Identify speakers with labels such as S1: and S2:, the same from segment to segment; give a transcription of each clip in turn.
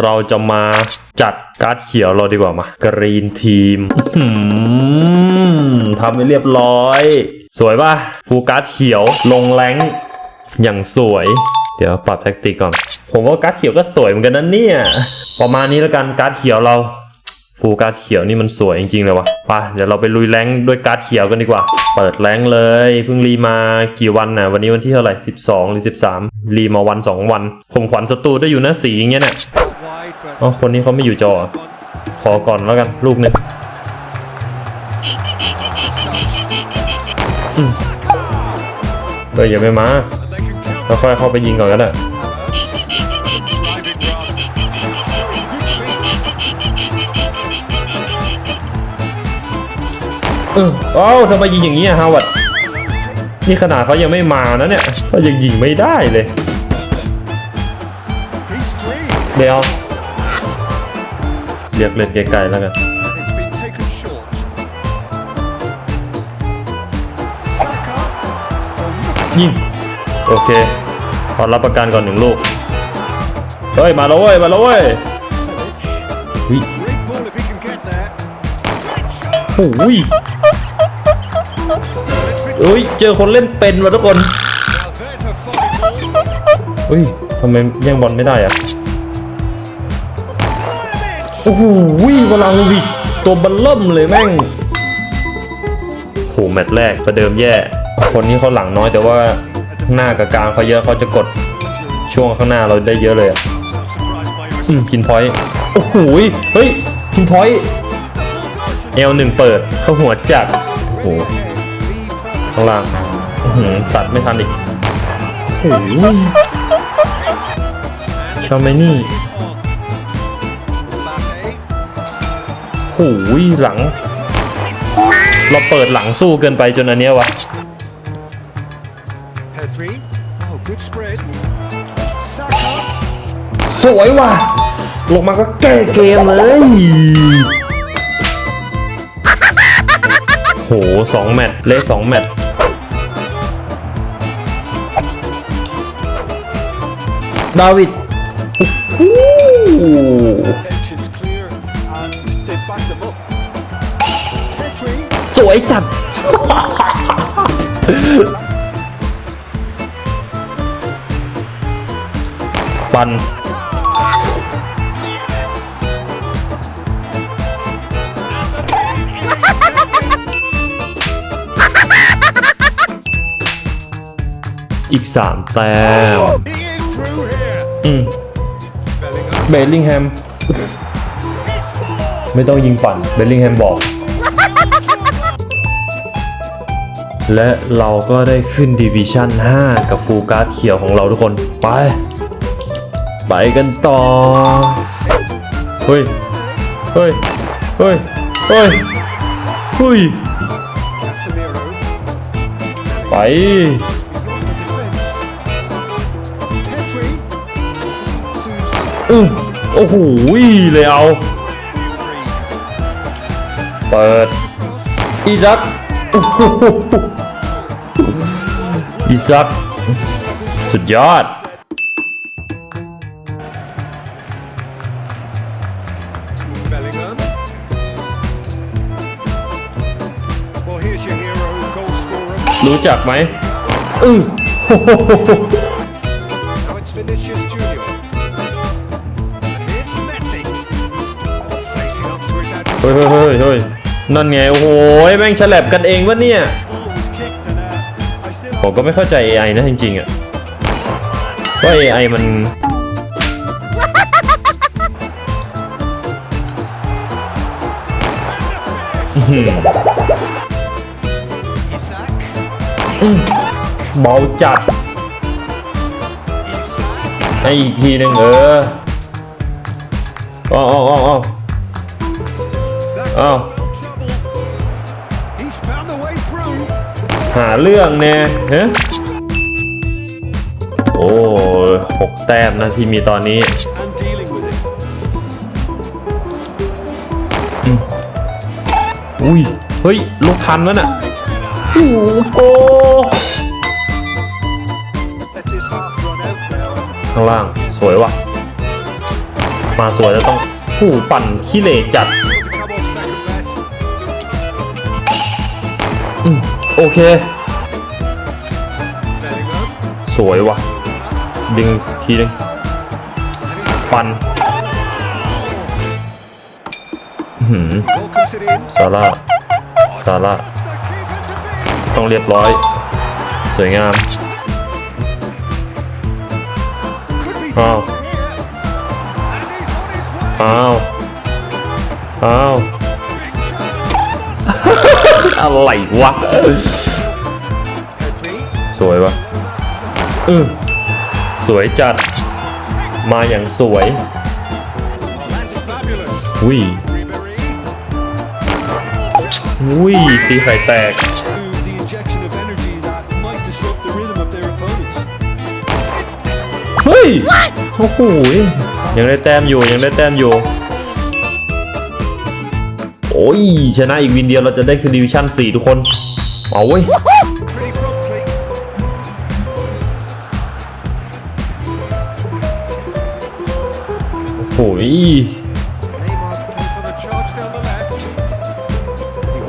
S1: เราจะมาจัดการ์ดเขียวเราดีกว่ามา กรีนทีมทำไปเรียบร้อย สวยป่ะฟูการ์ดเขียวลงแรงอย่างสวย เดี๋ยวปรับแท็กติกก่อน ผมว่าการ์ดเขียวก็สวยเหมือนกันนะเนี่ย ประมาณนี้แล้วกันการ์ดเขียวเราฟูการ์ดเขียวนี่มันสวยจริงๆเลยวะไปเดี๋ยวเราไปลุยแรงด้วยการ์ดเขียวกันดีกว่า เปิดแรงเลยเพิ่งรีมากี่วันน่ะ วันนี้วันที่เท่าไหร่ 12 หรือ 13 รีมาวัน 2 วัน ผมขวัญศัตรูได้อยู่นะสีอย่างเงี้ยน่ะ อ๋อคนนี้เขาไม่อยู่จอ ขอก่อนแล้วกัน ลูกหนึ่งอืมเฮ้ยอย่าไปมาค่อยๆเข้าไปยิงก่อนก็ได้เออเอ้าทำไมยิงอย่างนี้อะฮาวาดนี่ขนาดเขายังไม่มานะเนี่ยก็ยังยิงไม่ได้เลย
S2: He's free.
S1: เดี๋ยว เรียกเล่นไกลๆแล้วกัน
S2: And it's been taken short. Saka.
S1: ยิงโอเคขอรับประกันก่อนหนึ่งลูกเฮ้ยมาแล้วเว้ยมาแล้วเว้ยวิ
S2: Great ball if he can get there.
S1: โอ้ยเฮ้ยเจอคนเล่นเป็นว่ะทุกคน
S2: Now there's a fine ball.
S1: เฮ้ยทำไมแย่งบอลไม่ได้อะ โอ้โหวลังวิกตัวบัลเริ่มเลยแม่งโหแมตช์แรกประเดิมแย่ คนนี้เขาหลังน้อยแต่ว่าหน้ากับกลางเขาเยอะเขาจะกดช่วงข้างหน้าเราได้เยอะเลยอะ
S2: Some surprised by your
S1: อืมพินพอยต์โอ้โหยเฮ้ยพินพอยต์เอลหนึ่งเปิดเข้าหัวจัดโอ้โห
S2: Lead perfect.
S1: ข้างล่างอื้อหือตัดไม่ทันอีกโอ้โหชาเมนี่ หหลัง เราเปิดหลังสู้เกินไปจนอันเนี้ยวะ
S2: Pedri. Oh, good spread. Saka.
S1: สวยว่ะ ลงมาก็แก้เกมเลย โหสองแมตช์เละสองแมตช์ดาวิด วยจัด ปันอีกสามแต้ม
S2: He is through here.
S1: อืม
S2: Bellingham.
S1: เบลลิงแฮม ไม่ต้องยิงฝันเบลลิงแฮมบอก และเราก็ได้ขึ้นดิวิชั่น 5 กับฟูการ์ดเขียวของเราทุกคนไป ไปกันต่อ เฮ้ย เฮ้ย เฮ้ย เฮ้ย เฮ้ย ไป อือโอ้โหเลยเอา เปิด อีซักโอ้โห อีซักสุดยอด
S2: Bellingham. Well, here's your hero, goal scorer.
S1: รู้จักไหมอือ
S2: Now it's Vinicius Junior. And here's Messi. Oh, facing up to his
S1: เฮ้ย
S2: adversary.
S1: เฮ้ยเฮ้ยเฮ้ยนั่นไง โอ้โหแม่งฉลับกันเองวะเนี่ย ผมก็ไม่เข้าใจ AI นะจริงๆอะว่า AI มันอื้อหือ
S2: Isak.
S1: เบาจัดให้อีกทีหนึ่งเอออ๋ออ๋ออ๋ออ๋อ หาเรื่องแน่เฮ้โอ้หกแต้มนะที่มีตอนนี้
S2: And dealing with it.
S1: อุ้ย เฮ้ย ลูกพันแล้วน่ะโอ้โหโก
S2: Let this half run out now.
S1: ข้างล่าง สวยว่ะมามาสวยแล้วต้องผู้ปั่นขี้เหร่จัด โอเค สวยว่ะ ดึงทีนึงปันซาร่าซาร่าต้องเรียบร้อย สวยงาม
S2: อ้าว
S1: อ้าวอ้าว อะไรวะ
S2: Pedri.
S1: สวยวะอือสวยจัด มาอย่างสวย
S2: Oh, that's fabulous.
S1: วิ
S2: Ribery.
S1: วิตีไข่แตก
S3: to the injection of energy that might disrupt the rhythm of their opponents.
S1: เฮ้ย โอ้โหยยังได้แต้มอยู่ ยังได้แต้มอยู่โอ้ โอ้ยชนะอีกวินเดียวเราจะได้คือดิวิชั่น4 ทุกคน เอาเว้ยโอ้ย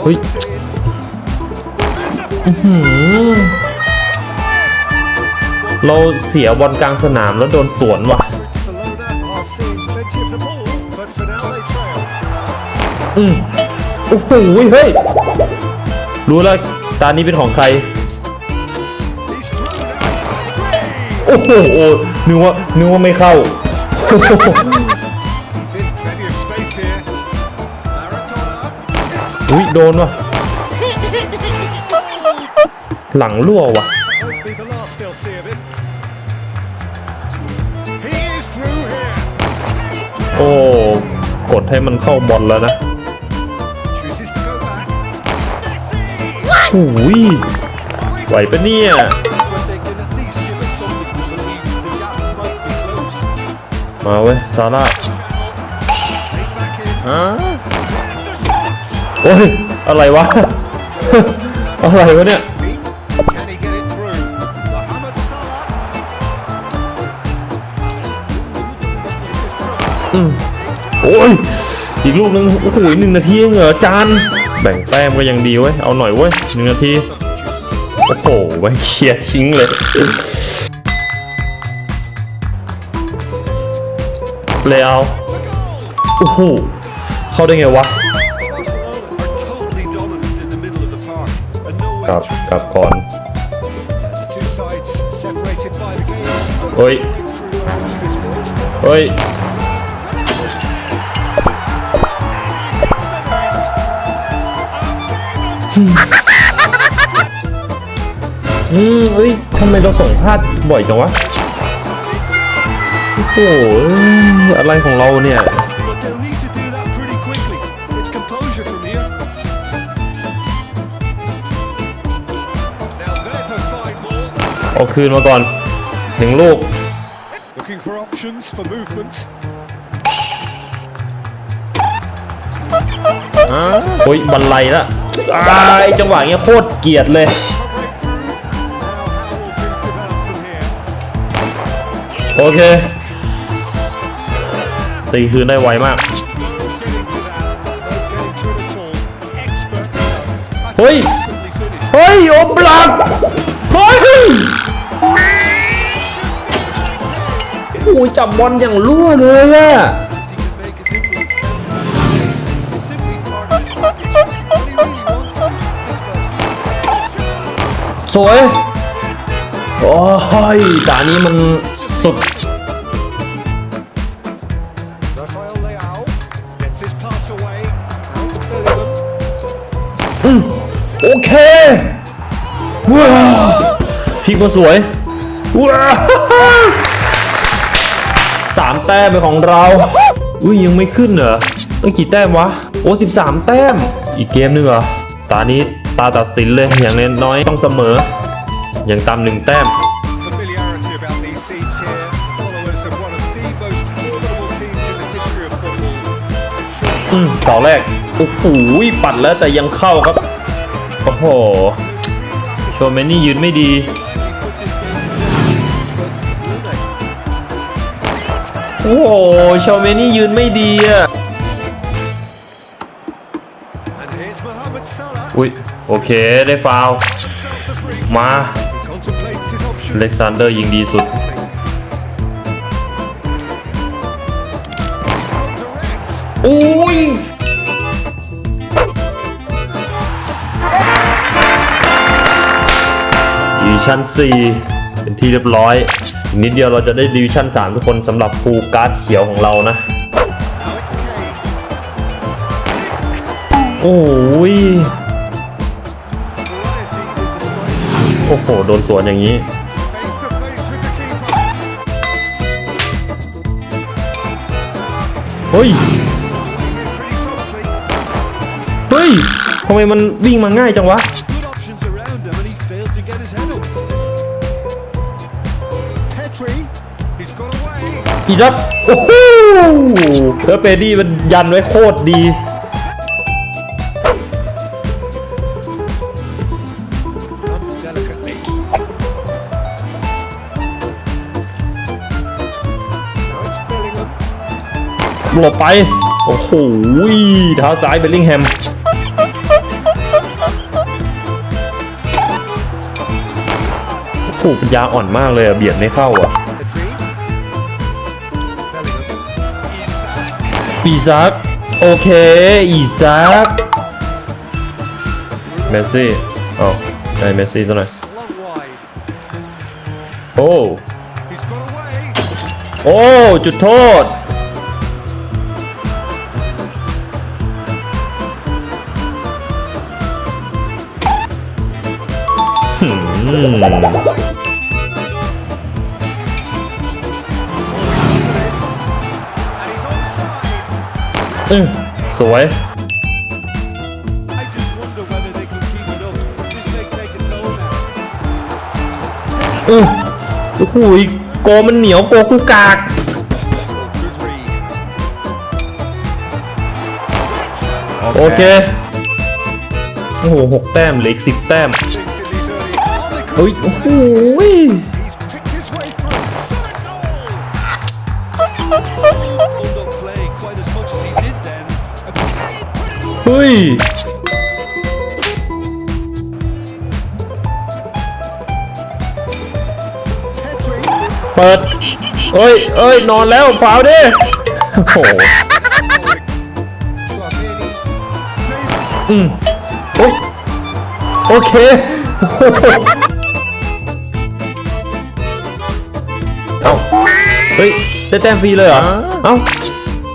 S2: เฮ้
S1: ยเราเสียบอลกลางสนามแล้วโดนสวนว่ะอืม โอ้โหเฮ้ย รู้แล้วตานี้เป็นของใคร
S2: He's thrown out. Pedri.
S1: โอ้โหนึกว่านึกว่าไม่เข้า
S2: He's in plenty of space here. Maradona.
S1: อุ้ยโดนว่ะหลังรั่วว่ะ
S2: Won't be the last they'll see of him. He is through here.
S1: โอ้ กดให้มันเข้าบอลแล้วนะ หูยไหวปะเนี่ย มาเว้ยซาร่าโอ้ย อะไรวะ อะไรวะเนี่ย
S2: อืม
S1: โอ้ย อีกลูกนึง โอ้โหหนึ่งนาทีเหรอจาน แบ่งแต้มก็ยังดีเว้ย เอาหน่อยเว้ยหนึ่งนาที โอ้โหไว้เคลียร์ทิ้งเลย เลยเอาโอ้โหเข้าได้ไงวะ
S3: Barcelona are totally dominant in the middle of the park. And no way
S1: กลับ
S3: through
S1: กลับก่อน
S2: The two sides separated by the game.
S1: เฮ้ย
S2: Through to this point.
S1: เฮ้ย อืมเฮ้ยทำไมเราส่งพลาดบ่อยจังวะ โอ้โห อะไรของเราเนี่ย
S3: But they'll need to do that pretty quickly. It's composure from here.
S2: Now there's a fine ball.
S1: เอาคืนมาก่อนหนึ่งลูก
S2: Looking for options for movement.
S1: โอ้ยบันไลละ อ่าไจังหวะเงี้ยโคตรเกลียดเลย โอเคตีคืนได้ไวมาก เฮ้
S2: ย
S1: เฮ้ย โอบลักเฮ้ยโอ้ยจับบอลอย่างรั่วเลยอะ สวย โอ้ยตานี้มันสุด โอเค ว้าวพลิกมาสวย ว้าวสามแต้มเป็นของเรา อุ้ยยังไม่ขึ้นเหรอตั้งกี่แต้มวะ โอ้สิบสามแต้ม อีกเกมหนึงเหรอ ตานี้าตัดสินเลยอย่างนน้อยต้องเสมอ อย่างต่ำหนึ่งแต้ม อืมสองแรก โอ้โหปัดแล้วแต่ยังเข้าครับ โอ้โหโซเมนี่ยืนไม่ดีโอ้โหโชาวเมนี่ยืนไม่ดีอะ อุ้ยโอเคได้ฟาวล์
S2: Himself a free.
S1: มา
S2: He contemplates his options.
S1: เล็กซานเดอร์ยิงดีสุด
S2: He's got direct.
S1: อุ้ยดิวิชั่น 4 เป็นที่เรียบร้อยอีกนิดเดียวเราจะได้ดิวิชั่น 3 ทุกคนสำหรับฟูลการ์ดเขียวของเรานะ
S2: Now it's Kane.
S1: โอ้ย โอ้โห โดนสวนอย่างนี้ เฮ้ย เฮ้ย ทำไมมันวิ่งมาง่ายจังวะ อีดับโอ้โหแล้วเปดี้มันยันไว้โคตรดี หลบไป โอ้โหเท้าซ้ายเบลลิงแฮมโอ้โหปัญญาอ่อนมากเลยอะเบียดไม่เข้าอะอีซักโอเค อีซักเมสซี่อ๋อได้เมสซี่ตัวหน่อยโอ้ โอ้ จุดโทษ
S3: may take a toll now.
S1: อื้อโอ้โหโกมันเหนียวโกกูกาก
S2: Good read.
S1: โอเค โอ้โหหกแต้มเหลืออีกสิบแต้ม เฮ้ย โอ้โหเฮ้ยเปิดเอ้ยเอ้ย นอนแล้วเปล่าดิ โอ้โหอืมโอ้ยโอเค เอ้าเฮ้ยได้แต้มฟรีเลยเหรอเอ้า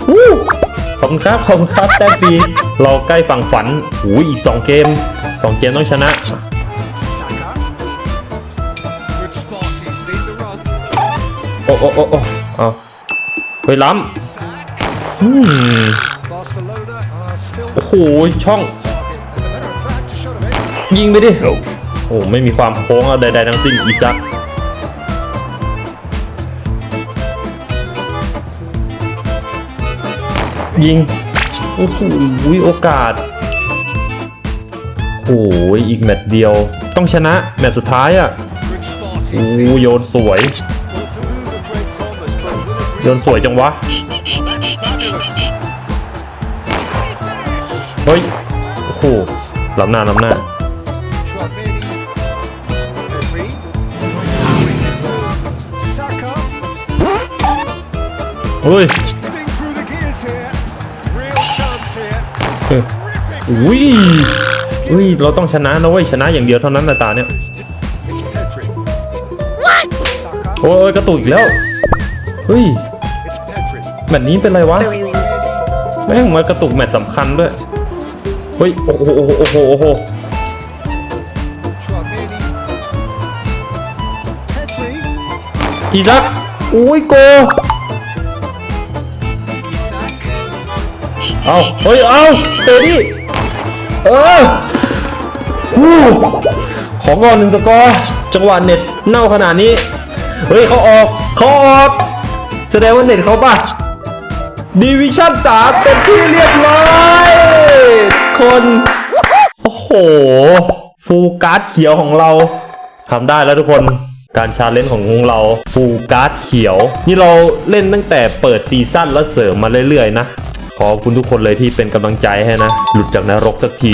S1: วู้ขอบคุณครับขอบคุณครับแต้มฟรีเราใกล้ฝั่งฝันหูยอีก2เกม2เกมต้องชนะ
S2: Saka. Good spot. He's seen the run.
S1: โอ้โอ้โอ้โอ้เอาเฮ้ยล้
S2: Isak. ำ
S1: อืม
S2: Barcelona are still
S1: โอ้โหช่อง
S2: target. As a matter of fact, a shot of it.
S1: ยิงไปดิโอ้ไม่มีความโค้งอะไรใดๆทั้งสิ้นอีซัก ยิง โอ้โหโอกาสโอ้ยอีกแมตช์เดียว ต้องชนะ แมตช์สุดท้ายอะโอ้โยนสวย โยนสวยจังวะ เฮ้ย โอ้โหล้ำหน้าล้ำหน้าเฮ้ย อุ้ยอุ้ย เราต้องชนะนะเว้ยชนะอย่างเดียวเท่านั้นนะตาเนี่ย
S2: It's Petri. What? Saka.
S1: โอ้ยกระตุกอีกแล้ว เฮ้ย
S2: It's Petri.
S1: แมตช์นี้เป็นไรวะ แม่งมากระตุกแมตช์สำคัญด้วย เฮ้ย โอ้โหโอ้โหโอ้โหโอ้โห
S2: Chouameni. Petri.
S1: อีซักอุ้ยโก เอาเฮ้ย เอาเตะดิเออฮู้ของก่อนหนึ่งสกอจังหวะเน็ตเน่าขนาดนี้ เฮ้ยเขาออกเขาออก แสดงว่าเน็ตเขาป่ะดิวิชั่นสามเป็นที่เรียบร้อยคน โอ้โห ฟูการ์ดเขียวของเราทำได้แล้วทุกคนการชาเลนจ์ของเราฟูการ์ดเขียว นี่เราเล่นตั้งแต่เปิดซีซั่นแล้วเสริมมาเรื่อยๆนะ ขอบคุณทุกคนเลยที่เป็นกำลังใจให้นะ หลุดจากนรกสักที